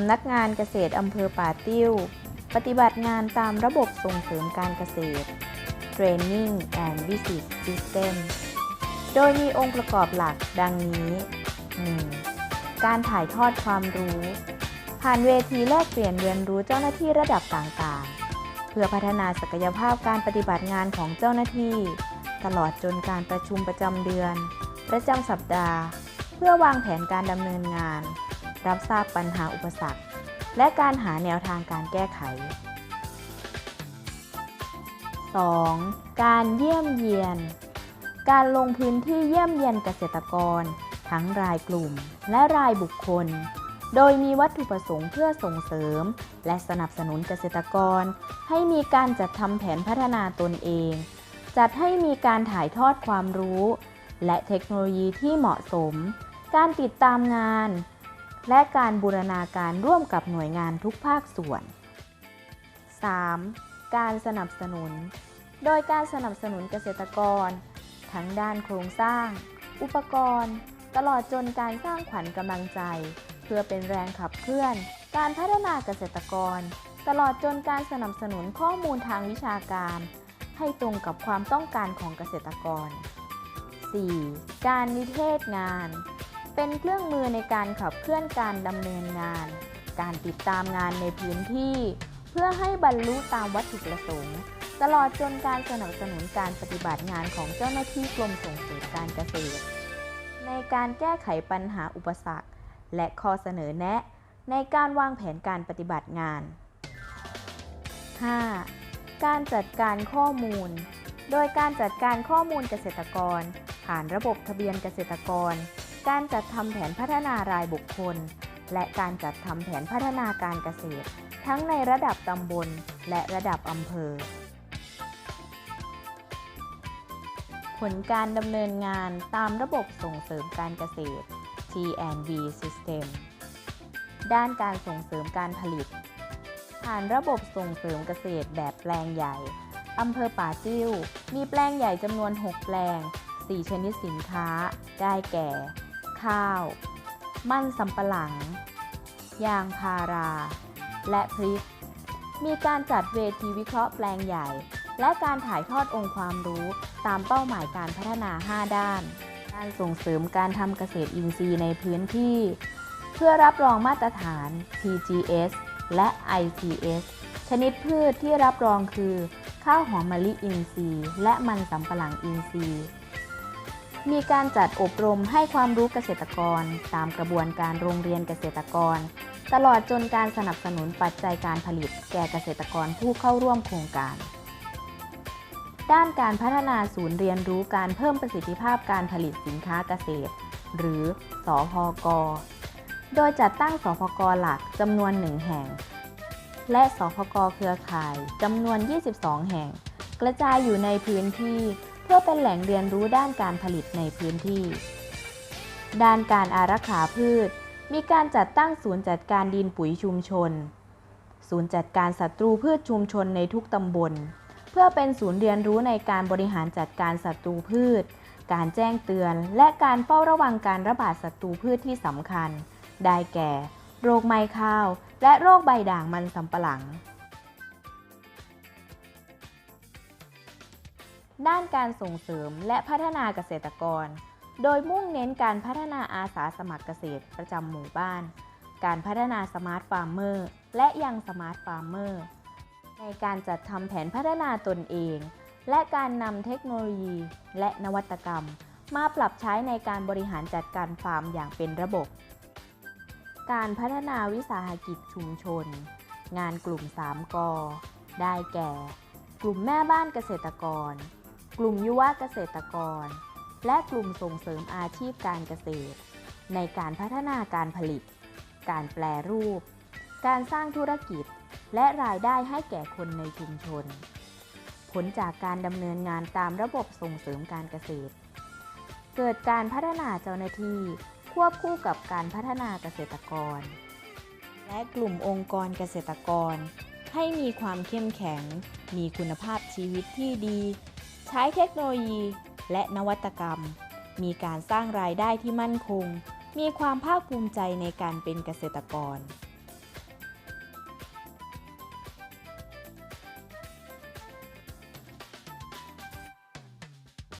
ำนักงานเกษตรอำเภอป่าติ้ว ปฏิบัติงานตามระบบส่งเสริมการเกษตร Training and Visit System โดยมีองค์ประกอบหลักดังนี้ 1. การถ่ายทอดความรู้ ผ่านเวทีแลกเปลี่ยนเรียนรู้เจ้าหน้าที่ระดับต่างๆ เพื่อพัฒนาศักยภาพการปฏิบัติงานของเจ้าหน้าที่ ตลอดจนการประชุมประจำเดือน ประจำสัปดาห์ เพื่อวางแผนการดำเนินงาน รับทราบปัญหาอุปสรรค และการหาแนวทางการแก้ไข 2. การเยี่ยมเยียน การลงพื้นที่เยี่ยมเยียนเกษตรกร ทั้งรายกลุ่มและรายบุคคล โดยมีวัตถุประสงค์เพื่อส่งเสริม และสนับสนุนเกษตรกร ให้มีการจัดทำแผนพัฒนาตนเอง จัดให้มีการถ่ายทอดความรู้ และเทคโนโลยีที่เหมาะสม การติดตามงาน และการบูรณาการร่วมกับหน่วยงานทุกภาคส่วน 3. การสนับสนุน โดยการสนับสนุนเกษตรกร ทั้งด้านโครงสร้าง อุปกรณ์ ตลอดจนการสร้างขวัญกำลังใจ เพื่อเป็นแรงขับเคลื่อน การพัฒนาเกษตรกร ตลอดจนการสนับสนุนข้อมูลทางวิชาการ ให้ตรงกับความต้องการของเกษตรกร 4. การนิเทศงาน เป็นเครื่องมือในการขับเคลื่อนการดำเนินงาน การติดตามงานในพื้นที่ เพื่อให้บรรลุตามวัตถุประสงค์ ตลอดจนการสนับสนุนการปฏิบัติงานของเจ้าหน้าที่กรมส่งเสริมการเกษตร ในการแก้ไขปัญหาอุปสรรค และข้อเสนอแนะ ในการวางแผนการปฏิบัติงาน 5. การจัดการข้อมูล โดยการจัดการข้อมูลเกษตรกร ผ่านระบบทะเบียนเกษตรกร การจัดทำแผนพัฒนารายบุคคล และการจัดทำแผนพัฒนาการเกษตร ทั้งในระดับตำบลและระดับอำเภอ ผลการดำเนินงานตามระบบส่งเสริมการเกษตร T&V System ด้านการส่งเสริมการผลิต ผ่านระบบส่งเสริมเกษตรแบบแปลงใหญ่ อำเภอป่าติ้วมีแปลงใหญ่จำนวน 6 แปลง 4 ชนิดสินค้า ได้แก่ ข้าว มันสำปะหลัง ยางพารา และพริก มีการจัดเวทีวิเคราะห์แปลงใหญ่ และการถ่ายทอดองค์ความรู้ตามเป้าหมายการพัฒนา 5 ด้าน การส่งเสริมการทำเกษตรอินทรีย์ในพื้นที่ เพื่อรับรองมาตรฐาน PGS และ ICS ชนิดพืชที่รับรองคือ ข้าวหอมมะลิอินทรีย์ และมันสำปะหลังอินทรีย์ มีการจัดอบรมให้ความรู้เกษตรกร ตามกระบวนการโรงเรียนเกษตรกร ตลอดจนการสนับสนุนปัจจัยการผลิต แก่เกษตรกรผู้เข้าร่วมโครงการ ด้านการพัฒนาศูนย์เรียนรู้การเพิ่มประสิทธิภาพการผลิตสินค้าเกษตร หรือสอพก โดยจัดตั้งสพกหลักจำนวนหนึ่งแห่ง และสพกเครือข่ายจำนวน 22 แห่ง กระจายอยู่ในพื้นที่ เพื่อเป็นแหล่งเรียนรู้ด้านการผลิตในพื้นที่ ด้านการอารักขาพืช มีการจัดตั้งศูนย์จัดการดินปุ๋ยชุมชน ศูนย์จัดการศัตรูพืชชุมชนในทุกตำบล เพื่อเป็นศูนย์เรียนรู้ในการบริหารจัดการศัตรูพืช การแจ้งเตือน และการเฝ้าระวังการระบาดศัตรูพืชที่สำคัญ ได้แก่ โรคไมข้าว และโรคใบด่างมันสำปะหลัง ด้านการส่งเสริมและพัฒนาเกษตรกร โดยมุ่งเน้นการพัฒนาอาสาสมัครเกษตรประจำหมู่บ้าน การพัฒนาสมาร์ทฟาร์มเมอร์และยังสมาร์ทฟาร์มเมอร์ในการจัดทำแผนพัฒนาตนเอง และการนำเทคโนโลยี และนวัตกรรม มาปรับใช้ในการบริหารจัดการฟาร์มอย่างเป็นระบบ การพัฒนาวิสาหกิจชุมชน งานกลุ่ม 3กได้แก่ กลุ่มแม่บ้านเกษตรกร กลุ่มยุวเกษตรกร และกลุ่มส่งเสริมอาชีพการเกษตร ในการพัฒนาการผลิต การแปลรูป การสร้างธุรกิจ และรายได้ให้แก่คนในชุมชน ผลจากการดำเนินงานตามระบบส่งเสริมการเกษตร เกิดการพัฒนาเจ้าหน้าที่ควบคู่กับการพัฒนาเกษตรกร และกลุ่มองค์กรเกษตรกร ให้มีความเข้มแข็ง มีคุณภาพชีวิตที่ดี ช้เทคโนโลยี และนวัตกรรม มีการสร้างรายได้ที่มั่นคง มีความภาคภูมิใจในการเป็นเกษตรกร